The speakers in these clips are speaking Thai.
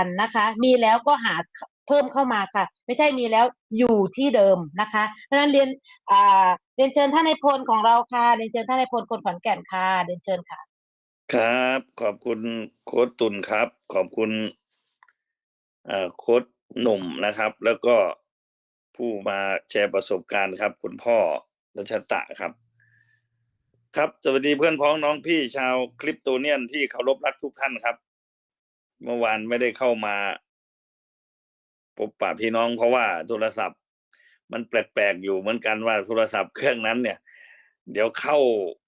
กันนะคะ มีแล้วก็หาเพิ่มเข้ามาค่ะ ไม่ใช่มีแล้วอยู่ที่เดิมนะคะ เพราะฉะนั้นเรียนเรียนเชิญท่านในพลของเราค่ะเรียนเชิญท่านในพลคนขอนแก่นค่ะเรียนเชิญค่ะ ครับ ขอบคุณโค้ดตุลครับ ขอบคุณโค้ดหนุ่มนะครับ แล้วก็ผู้มาแชร์ประสบการณ์ครับ คุณพ่อรัชตะครับ ครับสวัสดีเพื่อนพ้องน้องพี่ชาวคลิปโตเนียนที่เคารพรักทุกท่านครับ เมื่อวานไม่ได้เข้ามาพบปะพี่น้องเพราะว่าโทรศัพท์ มันแปลกๆอยู่เหมือนกันว่าโทรศัพท์เครื่องนั้น เนี่ย เดี๋ยวเข้า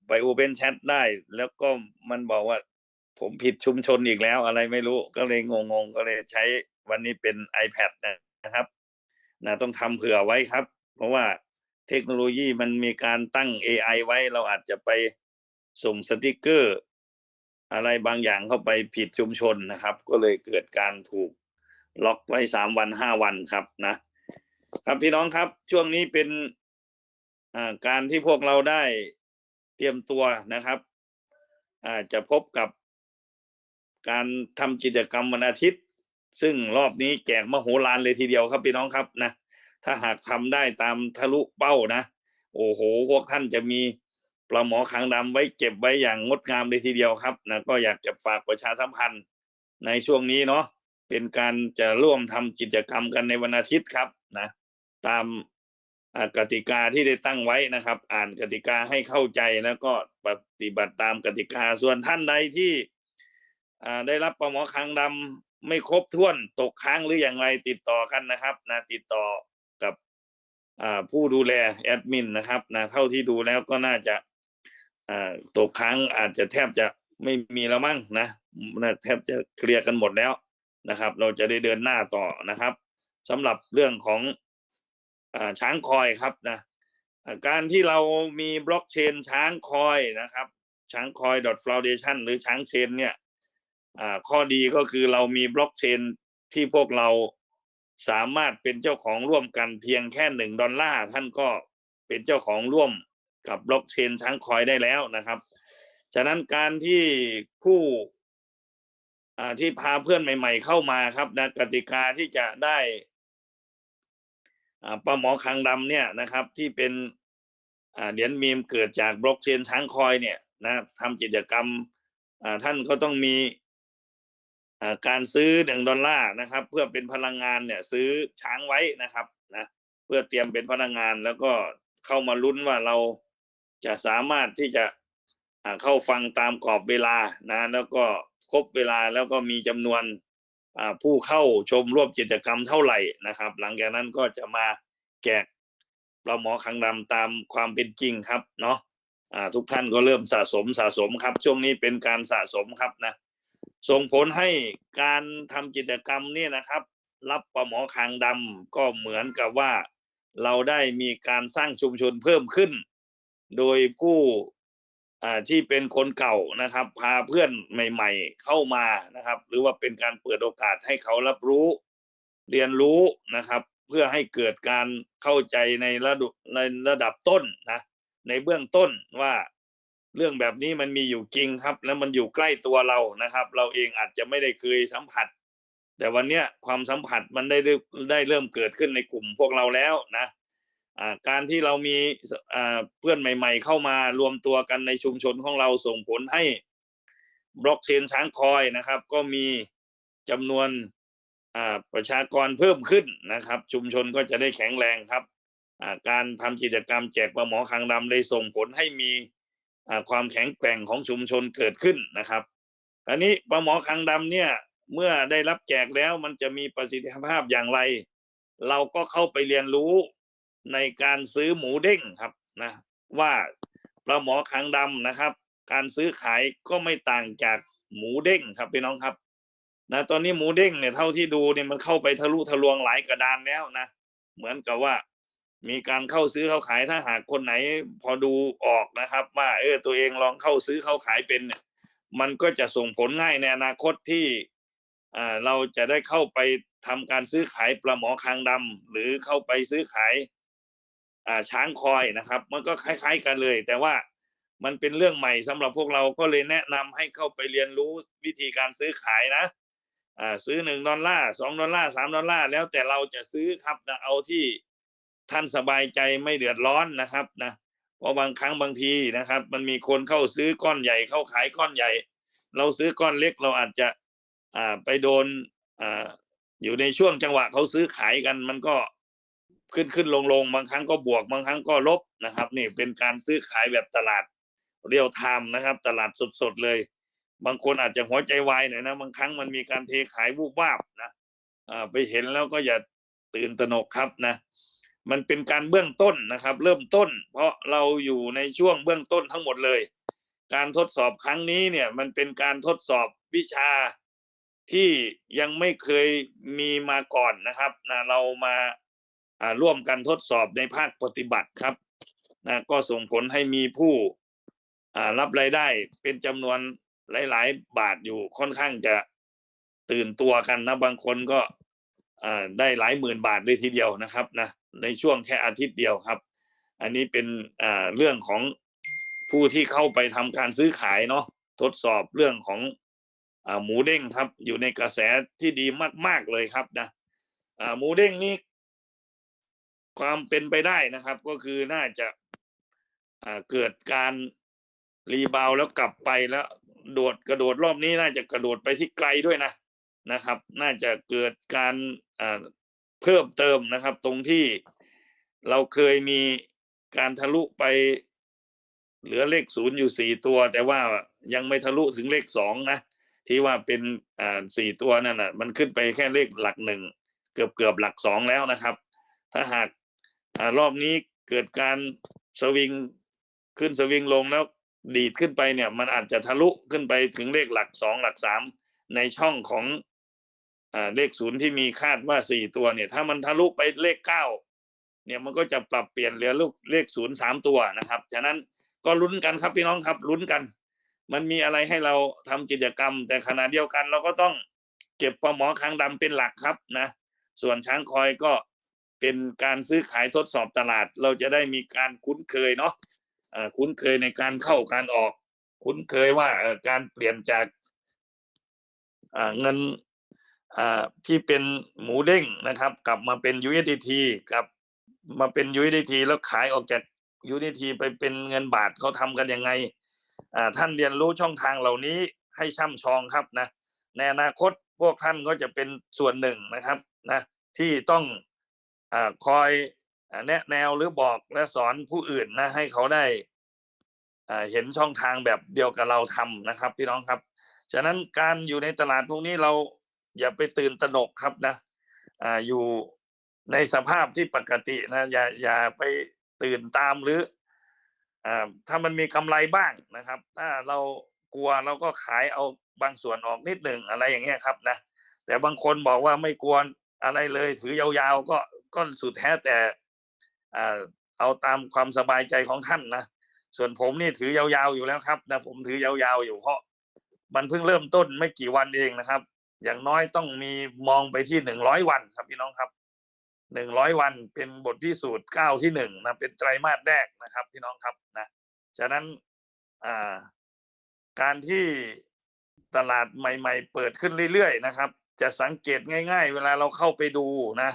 ไปโอเ n นแชทได้ แล้วก็มันบอกว่า ผมผิดชุมชนอีกแล้ว อะไรไม่รู้ก็เลยงงๆ ก็เลยใช้วันนี้เป็น iPad นะครับนะต้องทำเผื่อไว้ครับ เพราะว่าเทคโนโลยีมันมีการตั้ง AI ไว้เราอาจจะไปส่งสติกเกอร์ อะไรบางอย่างเข้าไปผิดชุมชนนะครับ ก็เลยเกิดการถูกล็อกไว้สามวันห้าวันครับนะครับพี่น้องครับช่วงนี้เป็นการที่พวกเราได้เตรียมตัวนะครับจะพบกับการทำกิจกรรมวันอาทิตย์ ซึ่งรอบนี้แจกมโหฬารเลยทีเดียวครับพี่น้องครับนะถ้าหากทำได้ตามทะลุเป้านะ โอ้โหพวกท่านจะมี ปลาหมอคางดำไว้เก็บไว้อย่างงดงามเลยทีเดียวครับนะก็อยากจะฝากประชาสัมพันธ์ในช่วงนี้เนาะเป็นการจะร่วมทำกิจกรรมกันในวันอาทิตย์ครับนะตามกติกาที่ได้ตั้งไว้นะครับ อ่านกติกาให้เข้าใจแล้วก็ปฏิบัติตามกติกาส่วนท่านใดที่อ่าได้รับปลาหมอคางดำไม่ครบถ้วนตกค้างหรืออย่างไรติดต่อกันนะครับนะติดต่อกับอ่าผู้ดูแลแอดมินนะครับนะเท่าที่ดูแล้วก็น่าจะ ตกค้างอาจจะแทบจะไม่มีแล้วมั้งนะนะแทบจะเคลียร์กันหมดแล้วนะครับ เราจะได้เดินหน้าต่อนะครับสำหรับเรื่องของอช้างคอยครับนะการที่เรามีบล็อกเชนช้างคอยนะครับ ช้างคอย .foundation หรือช้างเชนเนี่ยข้อดีก็คือเรามีบล็อกเชนที่พวกเราสามารถเป็นเจ้าของร่วมกันเพียงแค่หนึ่งดอลลาร์ท่านก็เป็นเจ้าของร่วม กับบล็อกเชนช้างคอยได้แล้วนะครับ ฉะนั้นการที่ผู้อ่ที่พาเพื่อนใหม่ ๆ เข้ามาครับนะกติกาที่จะได้ปลาหมอคางดำเนี่ยนะครับ ที่เป็นเหรียญมีมเกิดจากบล็อกเชนช้างคอยเนี่ยนะทำกิจกรรมท่านก็ต้องมีการซื้อหนึ่งดอลลาร์นะครับ เพื่อเป็นพลังงานเนี่ยซื้อช้างไว้นะครับนะเพื่อเตรียมเป็นพลังงานแล้วก็เข้ามาลุ้นว่าเรา จะสามารถที่จะเข้าฟังตามกรอบเวลานะแล้วก็ครบเวลาแล้วก็มีจำนวนผู้เข้าชมร่วมกิจกรรมเท่าไหร่นะครับ หลังจากนั้นก็จะมาแจกปลาหมอคางดำตามความเป็นจริงครับเนาะทุกท่านก็เริ่มสะสมสะสมครับ ช่วงนี้เป็นการสะสมครับนะส่งผลให้การทำกิจกรรมนี่นะครับ รับปลาหมอคางดำก็เหมือนกับว่า เราได้มีการสร้างชุมชนเพิ่มขึ้น โดยผู้ที่เป็นคนเก่านะครับ พาเพื่อนใหม่ ๆ เข้ามานะครับ หรือว่าเป็นการเปิดโอกาสให้เขารับรู้ เรียนรู้นะครับ เพื่อให้เกิดการเข้าใจในระดับในระดับต้นนะในเบื้องต้นว่าเรื่องแบบนี้มันมีอยู่จริงครับ แล้วมันอยู่ใกล้ตัวเรานะครับ เราเองอาจจะไม่ได้เคยสัมผัส แต่วันเนี้ยความสัมผัสมันได้ได้เริ่มเกิดขึ้นในกลุ่มพวกเราแล้วนะ การที่เรามีเพื่อนใหม่ ๆ เข้ามารวมตัวกันในชุมชนของเราส่งผลให้บล็อกเชนช้างคอยนะครับ ก็มีจำนวนประชากรเพิ่มขึ้นนะครับ ชุมชนก็จะได้แข็งแรงครับการทำกิจกรรมแจกปลาหมอคางดำได้ส่งผลให้มีความแข็งแกร่งของชุมชนเกิดขึ้นนะครับอันนี้ปลาหมอคางดำเนี่ยเมื่อได้รับแจกแล้วมันจะมีประสิทธิภาพอย่างไร เราก็เข้าไปเรียนรู้ ในการซื้อหมูเด้งครับนะว่าปลาหมอคางดำนะครับ การซื้อขายก็ไม่ต่างจากหมูเด้งครับพี่น้องครับนะตอนนี้หมูเด้งเนี่ยเท่าที่ดูเนี่ยมันเข้าไปทะลุทะลวงหลายกระดานแล้วนะเหมือนกับว่ามีการเข้าซื้อเข้าขายถ้าหากคนไหนพอดูออกนะครับ ว่าเออตัวเองลองเข้าซื้อเข้าขายเป็นเนี่ยมันก็จะส่งผลง่ายในอนาคตที่อ่าเราจะได้เข้าไปทำการซื้อขายปลาหมอคางดำหรือเข้าไปซื้อขาย อ่าช้างคอยนะครับ มันก็คล้าย ๆ กันเลย แต่ว่ามันเป็นเรื่องใหม่สำหรับพวกเราก็เลยแนะนำให้เข้าไปเรียนรู้วิธีการซื้อขายนะอ่าซื้อหนึ่งดอลลาร์สองดอลลาร์สามดอลลาร์แล้วแต่เราจะซื้อครับนะเอาที่ท่านสบายใจไม่เดือดร้อนนะครับนะเพราะบางครั้งบางทีนะครับ มันมีคนเข้าซื้อก้อนใหญ่เข้าขายก้อนใหญ่ เราซื้อก้อนเล็กเราอาจจะอ่าไปโดนอ่าอยู่ในช่วงจังหวะเขาซื้อขายกันมันก็ ขึ้นขึ้นลงลงบางครั้งก็บวกบางครั้งก็ลบนะครับ นี่เป็นการซื้อขายแบบตลาดเรียลไทม์นะครับ ตลาดสดๆเลย บางคนอาจจะหัวใจวายหน่อยนะบางครั้งมันมีการเทขายวูบวาบนะอ่าไปเห็นแล้วก็อย่าตื่นตระหนกครับนะมันเป็นการเบื้องต้นนะครับ เริ่มต้น เพราะเราอยู่ในช่วงเบื้องต้นทั้งหมดเลย การทดสอบครั้งนี้เนี่ยมันเป็นการทดสอบวิชาที่ยังไม่เคยมีมาก่อนนะครับนะเรามาอ่า ร่วมกันทดสอบในภาคปฏิบัติครับนะก็ส่งผลให้มีผู้รับรายได้เป็นจำนวนหลาย ๆ บาทอยู่ค่อนข้างจะตื่นตัวกันนะบางคนก็ได้หลายหมื่นบาทเลยทีเดียวนะครับนะในช่วงแค่อาทิตย์เดียวครับ อันนี้เป็นเรื่องของผู้ที่เข้าไปทำการซื้อขายเนาะทดสอบเรื่องของอหมูเด้งครับ อยู่ในกระแสที่ดีมาก ๆเลยครับนะหมูเด้งนี้ ความเป็นไปได้นะครับ ก็คือน่าจะเกิดการรีบาวแล้วกลับไปแล้วโดดกระโดดรอบนี้น่าจะกระโดดไปที่ไกลด้วยนะนะครับ น่าจะเกิดการเพิ่มเติมนะครับ ตรงที่เราเคยมีการทะลุไปเหลือเลขศูนย์อยู่สี่ตัว แต่ว่ายังไม่ทะลุถึงเลขสองนะที่ว่าเป็นอ่าสี่ตัวนั่นนะมันขึ้นไปแค่เลขหลักหนึ่งเกือบเกือบหลักสองแล้วนะครับ ถ้าหาก รอบนี้เกิดการสวิงขึ้นสวิงลงแล้วดีดขึ้นไปเนี่ย มันอาจจะทะลุขึ้นไปถึงเลขหลักสองหลักสามในช่องของอเลขศูนย์ที่มีคาดว่าสี่ตัวเนี่ย ถ้ามันทะลุไปเลขเก้าเนี่ยมันก็จะปรับเปลี่ยนเหลือลูกเลขศูนย์สามตัวนะครับ ฉะนั้นก็ลุ้นกันครับพี่น้องครับลุ้นกัน มันมีอะไรให้เราทำกิจกรรม แต่ขณะเดียวกันเราก็ต้องเก็บปลาหมอคางดำเป็นหลักครับนะ ส่วนช้างคอยก็ เป็นการซื้อขายทดสอบตลาด เราจะได้มีการคุ้นเคยเนาะคุ้นเคยในการเข้าการออก คุ้นเคยว่าการเปลี่ยนจากเงินที่เป็นหมูเด้งนะครับ กลับมาเป็น USDT กลับมาเป็น USDT แล้วขายออกจาก USDT ไปเป็นเงินบาทเขาทำกันยังไงท่านเรียนรู้ช่องทางเหล่านี้ให้ช่ำชองครับนะในอนาคตพวกท่านก็จะเป็นส่วนหนึ่งนะครับนะที่ต้อง คอยแนะแนวหรือบอกและสอนผู้อื่นนะ ให้เขาได้เห็นช่องทางแบบเดียวกับเราทำนะครับ พี่น้องครับ ฉะนั้นการอยู่ในตลาดพวกนี้เราอย่าไปตื่นตระหนกครับนะออยู่ในสภาพที่ปกตินะอย่าอย่าไปตื่นตามหรืออถ้ามันมีกำไรบ้างนะครับ ถ้าเรากลัวเราก็ขายเอาบางส่วนออกนิดหนึ่งอะไรอย่างเงี้ยครับนะแต่บางคนบอกว่าไม่กลัวอะไรเลยถือยาวๆก็ ก็สุดแท้แต่เอาตามความสบายใจของท่านนะส่วนผมนี่ถือยาวๆอยู่แล้วครับนะผมถือยาวๆอยู่เพราะ มันเพิ่งเริ่มต้นไม่กี่วันเองนะครับ อย่างน้อยต้องมีมองไปที่หนึ่งร้อยวันครับพี่น้องครับหนึ่งร้อยวันเป็นบทพิสูจน์ก้าวที่หนึ่งนะเป็นไตรมาสแรกนะครับ พี่น้องครับนะฉะนั้นการที่ตลาดใหม่ ๆ เปิดขึ้นเรื่อยๆนะครับ จะสังเกตง่าย ๆ เวลาเราเข้าไปดูนะ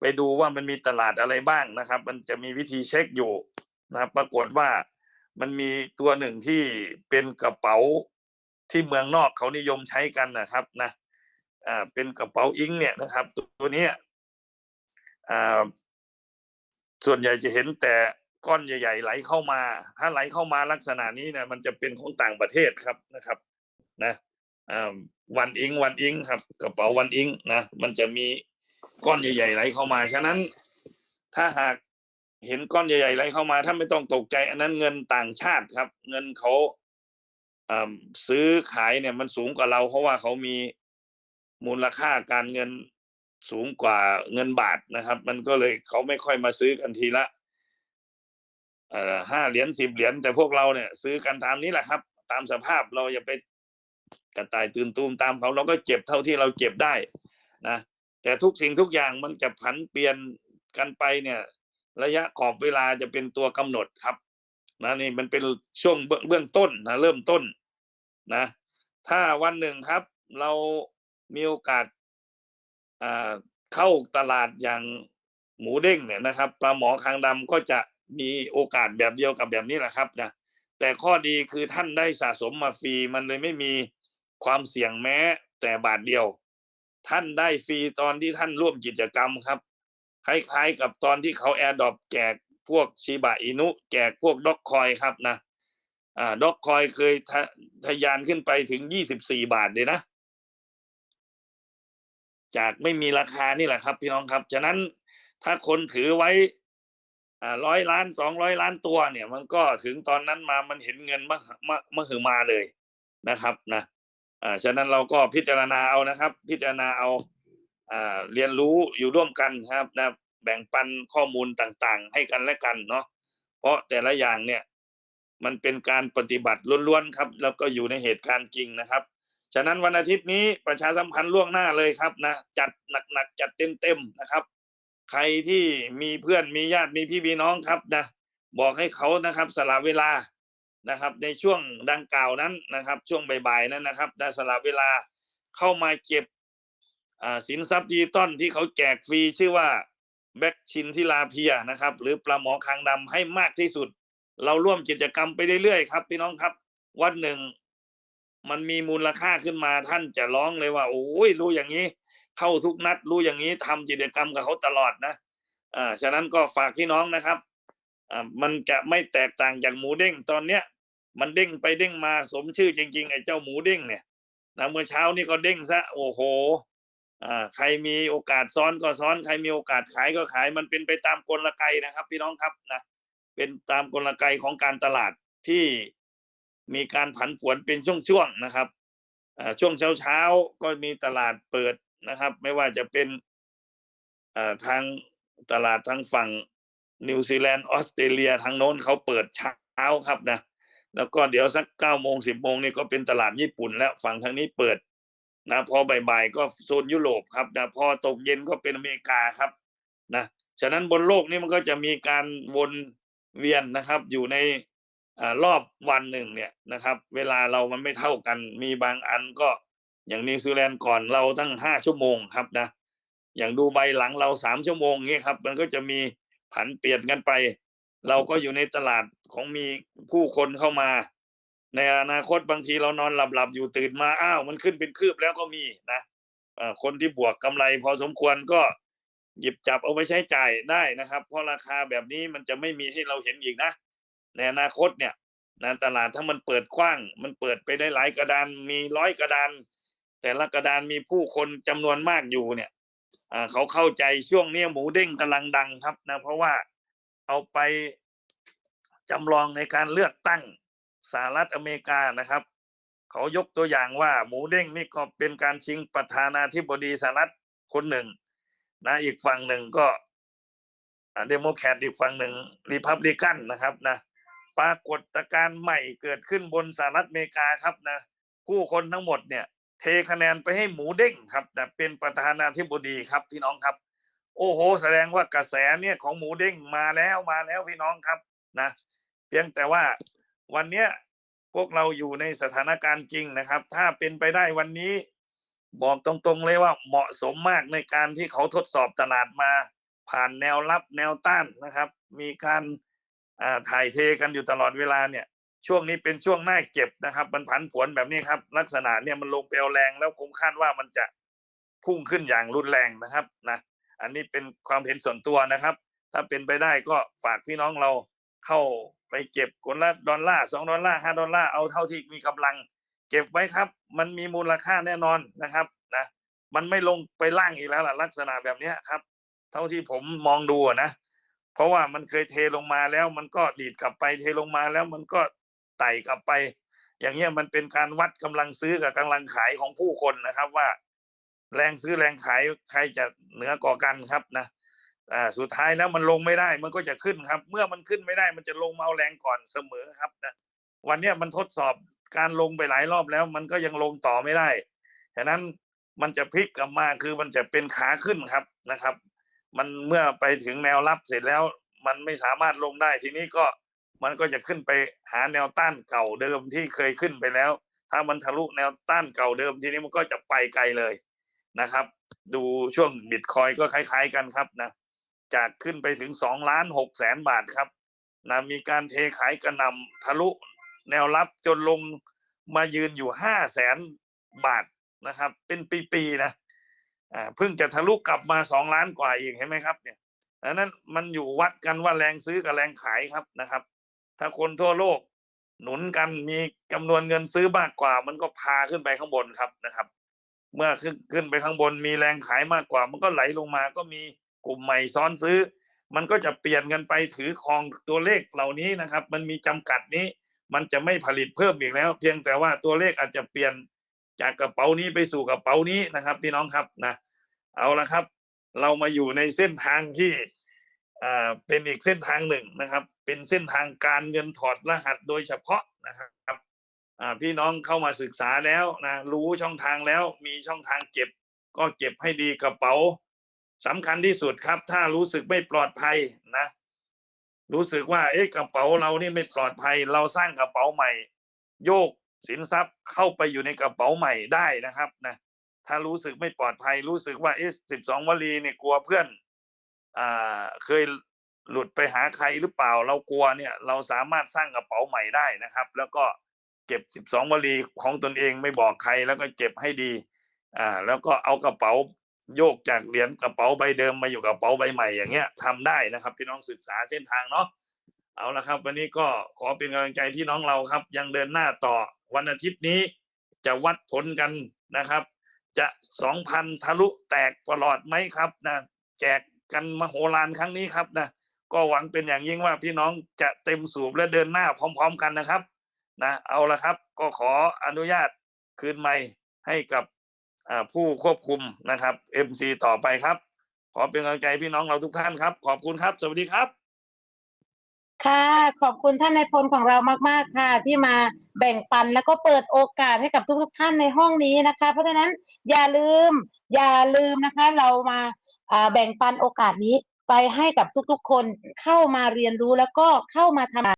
ไปดูว่ามันมีตลาดอะไรบ้างนะครับ มันจะมีวิธีเช็คอยู่นะครับ ปรากฏว่ามันมีตัวหนึ่งที่เป็นกระเป๋าที่เมืองนอกเขานิยมใช้กันนะครับนะอ่าเป็นกระเป๋าอิงเนี่ยนะครับ ตัวนี้อ่าส่วนใหญ่จะเห็นแต่ก้อนใหญ่ ๆ ไหลเข้ามา ถ้าไหลเข้ามาลักษณะนี้นี่ยมันจะเป็นของต่างประเทศครับนะครับ นะอ่าวันอิงวันอิงครับ กระเป๋าวันอิงนะมันจะมี ก้อนใหญ่ๆไหลเข้ามา ฉะนั้นถ้าหากเห็นก้อนใหญ่ๆไหลเข้ามาถ้าไม่ต้องตกใจ อันนั้นเงินต่างชาติครับ เงินเขาซื้อขายเนี่ยมันสูงกว่าเรา เพราะว่าเขามีมูลค่าการเงินสูงกว่าเงินบาทนะครับ มันก็เลยเขาไม่ค่อยมาซื้อกันทีละห้าเหรียญสิบเหรียญแต่พวกเราเนี่ย ซื้อกันตามนี้แหละครับ ตามสภาพเราอย่าไปกระต่ายตื่นตูมตามเขาเราก็เก็บเท่าที่เราเก็บได้นะ แต่ทุกสิ่งทุกอย่างมันจะผันเปลี่ยนกันไปเนี่ย ระยะขอบเวลาจะเป็นตัวกำหนดครับนะนี่มันเป็นช่วงเบื้องต้นนะเริ่มต้นนะ ถ้าวันหนึ่งครับ เรามีโอกาสเข้าตลาดอย่างหมูเด้งเนี่ยนะครับปลาหมอคางดำก็จะมีโอกาสแบบเดียวกับแบบนี้แหละครับนะแต่ข้อดีคือท่านได้สะสมมาฟรีมันเลยไม่มีความเสี่ยงแม้แต่บาทเดียว ท่านได้ฟรีตอนที่ท่านร่วมกิจกรรมครับ คล้ายๆกับตอนที่เขาแอร์ดอปแจกพวกชิบะอินุ แจกพวกด็อกคอยครับนะอ่าด็อกคอยเคยทะทะยานขึ้นไปถึงยี่สิบสี่บาทเลยนะ จากไม่มีราคานี่แหละครับ พี่น้องครับ ฉะนั้นถ้าคนถือไว้ร้อยล้านสองร้อยล้านตัวเนี่ย มันก็ถึงตอนนั้นมามันเห็นเงินมะมะมะหือมาเลยนะครับนะ อ่าฉะนั้นเราก็พิจารณาเอานะครับ พิจารณาเอาอ่าเรียนรู้อยู่ร่วมกันครับนะแบ่งปันข้อมูลต่างๆ ให้กันและกันเนาะเพราะแต่ละอย่างเนี่ยมันเป็นการปฏิบัติล้วนๆครับ แล้วก็อยู่ในเหตุการณ์จริงนะครับ ฉะนั้นวันอาทิตย์นี้ประชาสัมพันธ์ล่วงหน้าเลยครับนะจัดหนักๆจัดเต็มๆนะครับ ใครที่มีเพื่อนมีญาติมีพี่มีน้องครับนะบอกให้เขานะครับสละเวลา นะครับ ในช่วงดังกล่าวนั้นนะครับ ช่วงบ่ายๆนั้นนะครับ ได้สละเวลาเข้ามาเก็บอ่าสินทรัพย์ดิจิตอลที่เขาแจกฟรีชื่อว่าแบ็กชินทิลาเพียนะครับ หรือปลาหมอคางดำให้มากที่สุด เราร่วมกิจกรรมไปเรื่อยๆครับพี่น้องครับ วันหนึ่ง มันมีมูลค่าขึ้นมาท่านจะร้องเลยว่าโอ้ยรู้อย่างนี้ เข้าทุกนัดรู้อย่างนี้ทำกิจกรรมกับเขาตลอดนะอ่าฉะนั้นก็ฝากพี่น้องนะครับอ่ามันจะไม่แตกต่างจากหมูเด้งตอนเนี้ย มันเด้งไปเด้งมาสมชื่อจริงๆไอ้เจ้าหมูเด้งเนี่ยนะเมื่อเช้านี่ก็เด้งซะโอ้โหอ่าใครมีโอกาสซ้อนก็ซ้อนใครมีโอกาสขายก็ขาย มันเป็นไปตามกลไกนะครับ พี่น้องครับนะเป็นตามกลไกของการตลาดที่มีการผันผวนเป็นช่วงๆนะครับอ่าช่วงเช้าๆก็มีตลาดเปิดนะครับ ไม่ว่าจะเป็นอ่าทางตลาดทางฝั่งนิวซีแลนด์ออสเตรเลียทางโน้นเขาเปิดเช้าครับนะ แล้วก็เดี๋ยวสักเก้าโมงสิบโมงนี่ก็เป็นตลาดญี่ปุ่น แล้วฝั่งทางนี้เปิดนะพอบ่ายๆก็โซนยุโรปครับนะพอตกเย็นก็เป็นอเมริกาครับนะฉะนั้นบนโลกนี้มันก็จะมีการวนเวียนนะครับ อยู่ในอรอบวันหนึ่งเนี่ยนะครับ เวลาเรามันไม่เท่ากัน มีบางอันก็อย่างนิวซีแลนด์ก่อนเราตั้งห้าชั่วโมงครับนะอย่างดูใบหลังเราสามชั่วโมงเงี้ยครับ มันก็จะมีผันเปลี่ยนกันไป เราก็อยู่ในตลาดของมีผู้คนเข้ามา ในอนาคตบางทีเรานอนหลับๆอยู่ตื่นมาอ้าว มันขึ้นเป็นคืบแล้วก็มีนะคนที่บวกกำไรพอสมควรก็หยิบจับเอาไปใช้จ่ายได้นะครับ เพราะราคาแบบนี้มันจะไม่มีให้เราเห็นอีกนะ ในอนาคตเนี่ยนะตลาดถ้ามันเปิดกว้าง มันเปิดไปได้หลายกระดานมีร้อยกระดาน แต่ละกระดานมีผู้คนจำนวนมากอยู่เนี่ยเขาเข้าใจช่วงนี้หมูเด้งกำลังดังครับนะเพราะว่า เอาไปจำลองในการเลือกตั้งสหรัฐอเมริกานะครับ เขายกตัวอย่างว่า หมูเด้งนี่ก็เป็นการชิงประธานาธิบดีสหรัฐคนหนึ่งนะอีกฝั่งหนึ่งก็เดโมแครตอีกฝั่งหนึ่งรีพับลิกันนะครับนะปรากฏการณ์ใหม่เกิดขึ้นบนสหรัฐอเมริกาครับนะผู้คนทั้งหมดเนี่ย เทคะแนนไปให้หมูเด้งครับนะเป็นประธานาธิบดีครับพี่น้องครับ โอ้โห แสดงว่ากระแสเนี่ยของหมูเด้งมาแล้วมาแล้วพี่น้องครับนะเพียงแต่ว่าวันเนี้ยพวกเราอยู่ในสถานการณ์จริงนะครับ ถ้าเป็นไปได้วันนี้ บอกตรงๆเลยว่าเหมาะสมมากในการที่เขาทดสอบตลาดมา ผ่านแนวรับแนวต้านนะครับ มีการอ่าถ่ายเทกันอยู่ตลอดเวลาเนี่ย ช่วงนี้เป็นช่วงหน้าเก็บนะครับมันผันผวนแบบนี้ครับ ลักษณะเนี่ยมันลงเปลวแรงแล้วผมคาดว่ามันจะพุ่งขึ้นอย่างรุนแรงนะครับนะ อันนี้เป็นความเห็นส่วนตัวนะครับ ถ้าเป็นไปได้ก็ฝากพี่น้องเราเข้าไปเก็บคนละดอลลาร์สองดอลลาร์ห้าดอลลาร์เอาเท่าที่มีกำลัง เก็บไว้ครับ มันมีมูลค่าแน่นอนนะครับนะมันไม่ลงไปล่างอีกแล้วล่ะลักษณะแบบนี้ครับ เท่าที่ผมมองดูนะ เพราะว่ามันเคยเทลงมาแล้วมันก็ดีดกลับไปเทลงมาแล้วมันก็ไต่กลับไป อย่างเงี้ยมันเป็นการวัดกำลังซื้อกับกำลังขายของผู้คนนะครับว่า แรงซื้อแรงขายใครจะเหนือกว่ากันครับนะอ่าสุดท้ายแล้วมันลงไม่ได้มันก็จะขึ้นครับ เมื่อมันขึ้นไม่ได้มันจะลงมาเอาแรงก่อนเสมอครับนะวันนี้มันทดสอบการลงไปหลายรอบแล้ว มันก็ยังลงต่อไม่ได้ฉะนั้นมันจะพลิกกลับมาคือมันจะเป็นขาขึ้นครับนะครับ มันเมื่อไปถึงแนวรับเสร็จแล้ว มันไม่สามารถลงได้ทีนี้ก็มันก็จะขึ้นไปหาแนวต้านเก่าเดิมที่เคยขึ้นไปแล้ว ถ้ามันทะลุแนวต้านเก่าเดิมทีนี้มันก็จะไปไกลเลย นะครับ ดูช่วงบิตคอยก็คล้าย ๆ กันครับนะจากขึ้นไปถึงสองล้านหกแสนบาทครับนะมีการเทขายกระนำทะลุแนวรับจนลงมายืนอยู่ห้าแสนบาทนะครับ เป็นปีๆนะอ่าเพิ่งจะทะลุกลับมาสองล้านกว่าเองเห็นไหมครับเนี่ยดังนั้นมันอยู่วัดกันว่าแรงซื้อกับแรงขายครับนะครับ ถ้าคนทั่วโลกหนุนกันมีจำนวนเงินซื้อมากกว่า มันก็พาขึ้นไปข้างบนครับนะครับ เมื่อขึ้นขึ้นไปข้างบนมีแรงขายมากกว่า มันก็ไหลลงมา ก็มีกลุ่มใหม่ซ้อนซื้อ มันก็จะเปลี่ยนกันไปถือครองตัวเลขเหล่านี้นะครับ มันมีจำกัดนี้ มันจะไม่ผลิตเพิ่มอีกแล้ว เพียงแต่ว่าตัวเลขอาจจะเปลี่ยนจากกระเป๋านี้ไปสู่กระเป๋านี้นะครับ พี่น้องครับนะ เอาละครับ เรามาอยู่ในเส้นทางที่อ่าเป็นอีกเส้นทางหนึ่งนะครับ เป็นเส้นทางการเงินถอดรหัสโดยเฉพาะนะครับ พี่น้องเข้ามาศึกษาแล้วนะรู้ช่องทางแล้วมีช่องทางเก็บ ก็เก็บให้ดีกระเป๋าสำคัญที่สุดครับ ถ้ารู้สึกไม่ปลอดภัยนะ รู้สึกว่าเอ๊ะกระเป๋าเรานี่ไม่ปลอดภัย เราสร้างกระเป๋าใหม่ โยกสินทรัพย์เข้าไปอยู่ในกระเป๋าใหม่ได้นะครับนะถ้ารู้สึกไม่ปลอดภัย รู้สึกว่าเอ๊ะสิบสองวลีเนี่ยกลัวเพื่อนอ่าเคยหลุดไปหาใครหรือเปล่า เรากลัวเนี่ย เราสามารถสร้างกระเป๋าใหม่ได้นะครับ แล้วก็ เก็บสิบสองวลีของตนเองไม่บอกใครแล้วก็เก็บให้ดีอ่าแล้วก็เอากระเป๋าโยกจากเหรียญกระเป๋าใบเดิมมาอยู่กระเป๋าใบใหม่อย่างเงี้ยทำได้นะครับ พี่น้องศึกษาเส้นทางเนาะเอาละครับ วันนี้ก็ขอเป็นกำลังใจพี่น้องเราครับ ยังเดินหน้าต่อวันอาทิตย์นี้จะวัดผลกันนะครับ จะสองพันทะลุแตกตลอดไหมครับนะแจกกันมโหฬารครั้งนี้ครับนะก็หวังเป็นอย่างยิ่งว่าพี่น้องจะเต็มสูบและเดินหน้าพร้อม ๆ กันนะครับ นะเอาละครับ ก็ขออนุญาตคืนไมค์ให้กับผู้ควบคุมนะครับ MC ต่อไปครับ ขอเป็นกำลังใจพี่น้องเราทุกท่านครับ ขอบคุณครับ สวัสดีครับ ค่ะ ขอบคุณท่านในายพลของเรามาก ๆ ค่ะ ที่มาแบ่งปันแล้วก็เปิดโอกาสให้กับทุก ๆท่านในห้องนี้นะคะ เพราะฉะนั้นอย่าลืมอย่าลืมนะคะ เรามาอ่าแบ่งปันโอกาสนี้ไปให้กับทุก ๆ คนเข้ามาเรียนรู้แล้วก็เข้ามาทำ